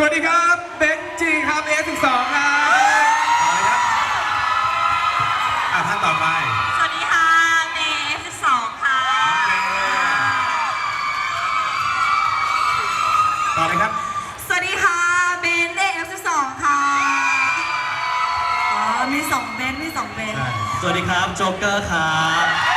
สวัสดีครับเบนจีครับ F12 ครับต่อเลยครับอะท่านต่อไปสวัสดีค่ะเมย์สิบสองค่ะ ต่อเลยครับ สวัสดีค่ะเบนเอฟสิบสองค่ะ อ๋อ มีสองเบนมีสองเบน สวัสดีครับโจ๊กเกอร์ครับ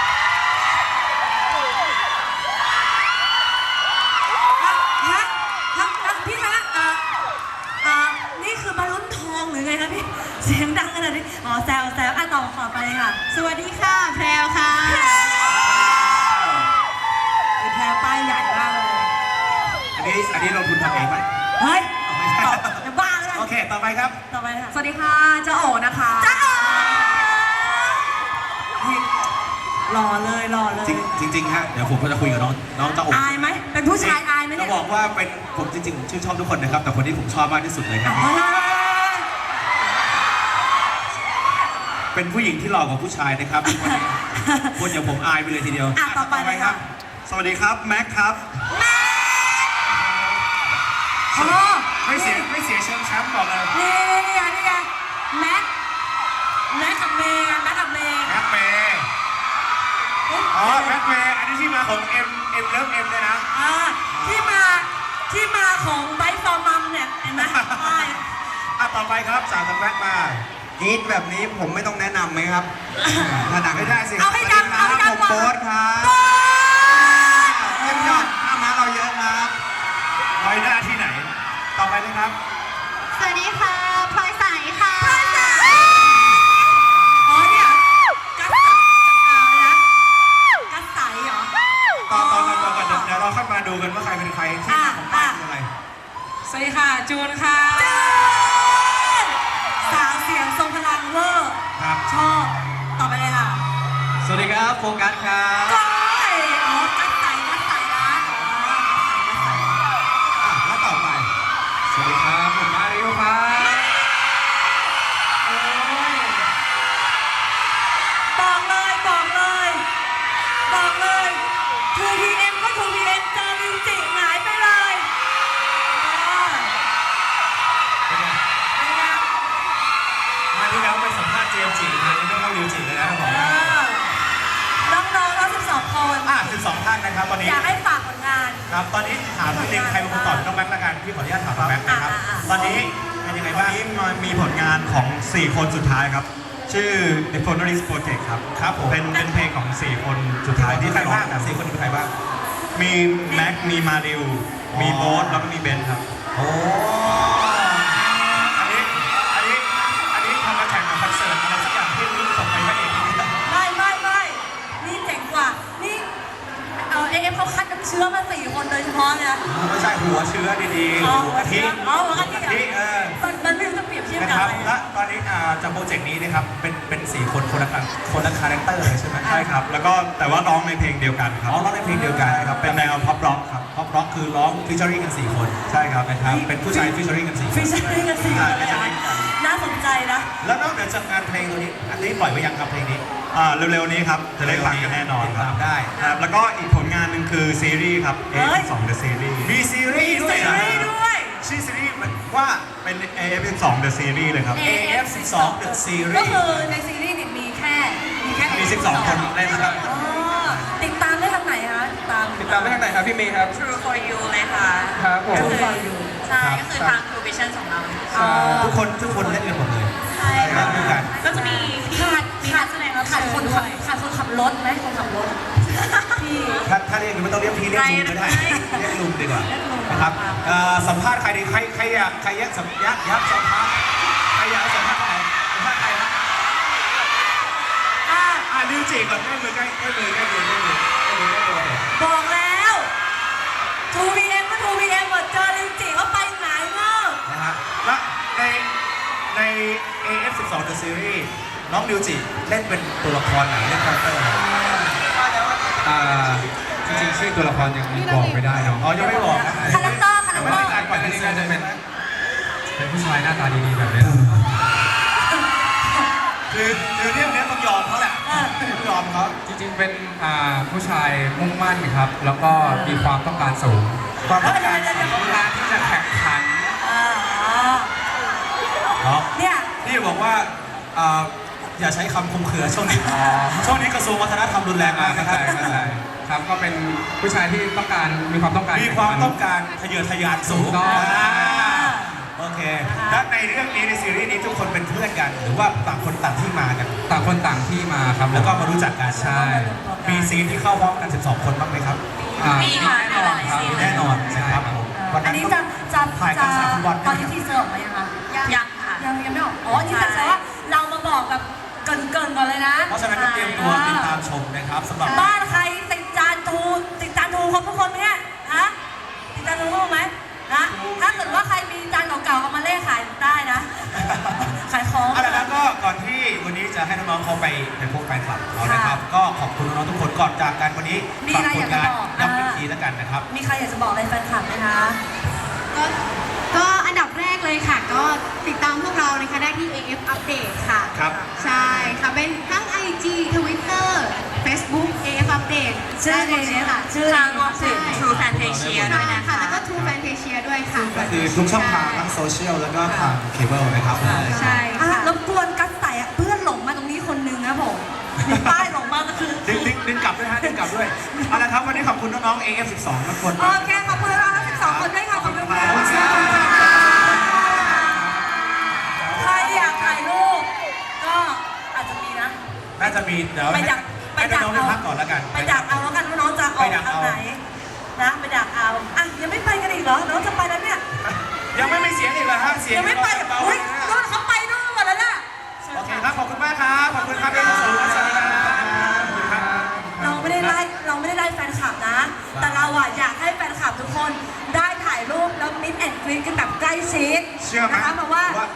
อันนี้อันนี้ลงทุนทำเองไหมเฮ้ยเอาไม่ใช่ต่อจะบ้าเลยโอเค ต่อไปครับ ต่อไปเลยค่ะสวัสดีค่ะเจ้าโอนะคะเจ้าโอหล่อเลยหล่อเลยจริงจริงๆฮะเดี๋ยวผมก็จะคุยกับน้องน้องเจ้าโอ๋อายไหมเป็นผู้ชายอายไหมจะเนี่ยบอกว่าเป็นผมจริงๆผมชื่นชอบทุกคนนะครับ แต่คนที่ผมชอบมากที่สุดเลยครับอ๋อเป็นผู้หญิงที่หล่อกว่าผู้ชายนะครับคนนี้คนอย่างผมอายไปเลยทีเดียวอะต่อไปเลยค่ะ สวัสดีครับ แม็กครับ อ๋อไม่เสียไม่เสียเชิงแชมป์บอกเลยนี่นี่นี่นี่ไงแม็กแม็กกับเมย์แม็กกับเมย์แม็กเมย์อ๋อแม็กเมย์อันนี้ที่มาของเอ็มเอ็มเลิฟเอ็มเลยนะอ่าที่มาที่มาของไบฟอร์มัมเนี่ยเห็นไหมใช่อะต่อไปครับสาวจากแม็กมาฮีทแบบนี้ผมไม่ต้องแนะนำไหมครับถ้าดังไม่ได้สิเอาให้ดังเอาให้ดังผมก่อนโบ๊ทครับเยี่ยมยอดข้ามาเราเยอะครับน้อยหน้าที่ไหน ต่อไปเลยครับ สวัสดีค่ะพลอยใสค่ะพลอยใสอ๋อเนี่ยกัสอะไรนะกัสใสเหรอ ต่อต่อต่อต่อก่อนเดี๋ยวเดี๋ยวเราค่อยมาดูกันว่าใครเป็นใครที่มาของป้ายคืออะไร สวัสดีค่ะ จูนค่ะจูนสาวเสียงทรงพลังเวอร์ ครับ ชอบ ต่อไปเลยค่ะ สวัสดีครับ โฟกัสครับ น อะ12 ท่านนะครับตอนนี้อยากให้ฝากผลงาน ครับตอนนี้ถามนิดนึงใครเป็นคนตอบน้องแม็กซ์ละกันพี่ขออนุญาตถามน้องแม็กซ์นะครับอะอะอะตอนนี้เป็นยังไงวันบ้างนี้มามีผลงานของ 4 คนสุดท้ายครับ ชื่อ The p h o n o r i s Project ครับครับผมเป็นเป็นเพลงของ 4 คนสุดท้ายที่ที่ใครร้อบ้างงกันสี่คนนี้เป็นใครบ้าง มีแม็กมีมาริวมีโบ๊ทแล้วก็มีเบนครับ โอ้ เชื้อดีๆอ๋อหัวกะทิอ๋อหัวกะทิเหรอ เออมันมันไม่รู้จะเปรียบเทียบนะกับครับอะไรและตอนนี้อ่าจากโปรเจกต์นี้นะครับเป็นเป็นสี่คนคนละคาคนละคาแรคเตอร์เลยใช่ไหมใช่ครับ แล้วก็แต่ว่าร้องในเพลงเดียวกันคอ๋รัอบร้องในเพลงเดียวกันนะครับ เป็นแนวพ็อปร็อกครับ พ็อปร็อกคือร้องฟิชเชอริงกันสี่คน ใช่ครับนะครับ เป็นผู้ชายฟิชเชอริงกันสี่คฟิน ชเชอร์กันสี่คนเลย แล้วนอกเหนือจากงานเพลงตัวนี้ อันนี้ปล่อยไว้ยังครับเพลงนี้ อ่าเร็วๆนี้ครับ จะได้ฟังกันแน่นอนคตารับมได้ ครับแล้วก็อีกผลงานหนึ่งคือซีรีส์ครับเฮ้ย A2 The Series มีซีรีส์ด้วยซีนะรีส์ด้วย ชื่อซีรีส์มันว่า เป็น AF2 The Series เลยครับ AF12 The ก็ Series คือในซีรีส์นี่มีแค่ มีแค่มี12คนเล่นครับ อ๋อติดตามได้ทางไหนคะติดตาม ติดตามได้ทางไหนครับพี่เมย์ครับ True for You เลยค่ะครับผม True for You ใช่ ก็คือทาง True Vision ของเรา อ๋อ ทุกคนทุกคนเล่นกันหมดเลยใช่ ครัค่ะบด้วยกัน ก็จะมีขาดขาดแสดงขาดคนขับขาดคนขับรถไหมคนขับรถพี่ ถ้าถ้าเรียกไม่ต้องเรียกพี่เรียกลุงก็ได้ไม่เรียกลุงดีกว่าเรียกลุง นะครับเอ่อสัมภาษณ์ใครดีใครใครอยากใครอยากสัมยักยักสัมภาษณ์ใครอยากสัมภาษณ์ใครสัมภาษณ์ใครนะอะอะดิวจีก่อนใกล้มือใกล้ใกล้มือใกล้มือใกล้มือ น้องดิวจิเล่นเป็นตัวละครไหนเล่นคาแรคเตอร์ไหนอ่าจริงๆชื่อตัวละครยังบอกไม่ได้เนาะอ๋อยังไม่บอกนะคาแรคเตอร์คาแรคไม่เตอได้ร์การปล่อยทีเซอร์ใช่ไหมเป็นผู้ชายหน้าตาดีๆแบบนี้คือคือเรื่องนี้ต้องยอมเขาแหละต้องยอมเขาจริงๆเป็นอ่าผู้ชายมุ่งมั่นครับ แล้วก็มีความต้องการสูงความเฮ้ต้อยงเดี๋ยกาวรเดี๋ยวเดี๋ยวต้องการที่จะแข่งขันอ่าเลยบอกว่าเอ่อ อย่าใช้คำคมเขือช่วงนี้ช่วงนี้กระทรวงวัฒนธรรมรุนแรงมากเข้านะคใจรับเข้าใจครับก็เป็นผู้ชายที่ต้องการมีความต้องการ มีความต้องการทะเยอทะยานสูงถูกต้อง อ่าโอเคแล้วในเรื่องนี้ในซีรีส์นี้ทุกคนเป็นเพื่อนกัน หรือว่าต่างคนต่างที่มากัน ต่างคนต่างที่มาครับแล้วก็มารู้จักกันใช่มีซีนที่เข้าพร้อมกัน 12 คนบ้างไหมครับ อ่ามีค่ะแน่นอนครับมีหลายซีน แน่นอนนะครับผมวันอันนั้นนี้ก็ จะจะถ่ายกันจะสามวัน ตอนนี้ทีเซอร์ออกมายังคะยังค่ะ ยังยังไม่ออกอ๋อนี่แต่แสดงว่าเรามาบอกแบบ เกินเกินๆก่อนเลยนะเพราะฉะนั้นก็เตรียมตัวติดตามชมนะครับสำหรับบ้านใครติดจานทูติดจานทูครบทุกคนไหมเนี่ยฮะติดจานทูครบไหมนะถ้าเกิดว่าใครมีจานเก่าๆเอามาเล่ขายได้นะขายของเอาละครับก็ก่อนที่วันนี้จะให้น้องๆเขาไปเป็นพวกแฟนคลับเขานะครับ ก็ขอบคุณน้องๆทุกคนก่อนจากกันวันนี้มีฝากอะไรผอลยากจะงานบอกย้ำอีกอ่าทีแล้วกันนะครับ มีใครอยากจะบอกอะไรแฟนคลับไหมคะก็ก็อันดับแรก เลยค่ะ ก็ติดตามพวกเรานะคะได้ที่ AF Update ค่ะ ครับ ใช่ค่ะ เป็นทั้ง IG Twitter Facebook AF Update ชื่อได้หมดเลยค่ะชื่อใช่รวมถึง True Fantasia ด้วยนะค่ะ คะ แล้วก็ True Fantasia ด้วยค่ะ ก็คือทุกช่องทางทั้งโซเชียลแล้วก็ทางเคเบิลนะครับใช่อะค่ะ รบกวนกัสใส่อะเพื่อนหลงมาตรงนี้คนนึงนะผมมีป้ายหลงมาก็คือ ดึงดึงดึงกลับด้วยฮะดึงกลับด้วย เอาละครับ วันนี้ขอบคุณน้องๆ AF12 ทุกคน โอเค ขอบคุณเราทั้ง12คน น่าจะมีเดี๋ยวไปดักไปให้ดักน้องๆได้เอาพักก่อนแล้วกันไปดักเอาแล้วกันว่าน้องจะอไปอกดักทางเอาไหนนะไปดักเอาอะยังไม่ไปกันอีกเหรอน้องจะไปแล้วเนี่ยยังไม่มีเสียงอีกเหรอฮะเสียงยังไม่ไปเบาอุ้ยนู่นเขาไปนู่นหมดแล้วน่ะโอเคครับขอบคุณมากครับ ขอบคุณครับ AF12 สวัสดีครับขอบคุณครับ เราไม่ได้ไล่เราไม่ได้ไล่แฟนคลับนะ แต่เราอะอยากให้แฟนคลับทุกคนได้ถ่ายรูปแล้วมิดแอนด์กรีนกันแบบใกล้ชิดเชื่อไหมนะคะเพราะว่าว่า